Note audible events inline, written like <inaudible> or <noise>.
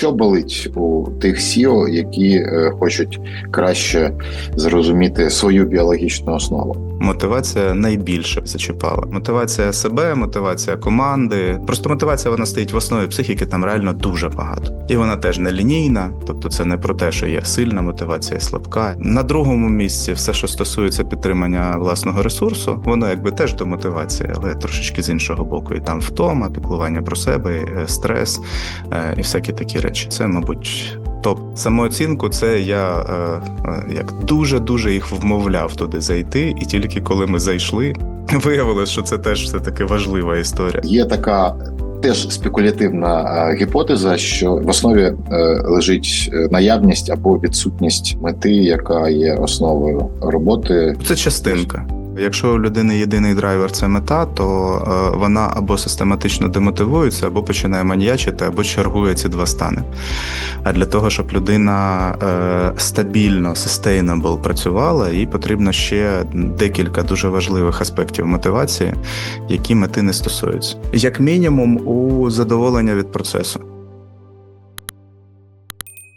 Що болить у тих SEO, які е, хочуть краще зрозуміти свою біологічну основу? Мотивація найбільше зачіпала. Мотивація себе, мотивація команди. Просто мотивація вона стоїть в основі психіки, там реально дуже багато. І вона теж не лінійна, тобто це не про те, що є сильна мотивація, і слабка. На другому місці все, що стосується підтримання власного ресурсу, воно якби теж до мотивації, але трошечки з іншого боку. І там втома, піклування про себе, е, стрес е, і всякі такі речі. Це, мабуть. Топ самооцінку, це я е, е, як дуже дуже їх вмовляв туди зайти, і тільки коли ми зайшли, <laughs> виявилось, що це теж все таки важлива історія. Є така теж спекулятивна е, гіпотеза, що в основі е, лежить наявність або відсутність мети, яка є основою роботи. Це частинка. Якщо у людини єдиний драйвер це мета, то е, вона або систематично демотивується, або починає маньячити, або чергує ці два стани. А для того, щоб людина е, стабільно, sustainable працювала, їй потрібно ще декілька дуже важливих аспектів мотивації, які мети не стосуються. Як мінімум, у задоволення від процесу.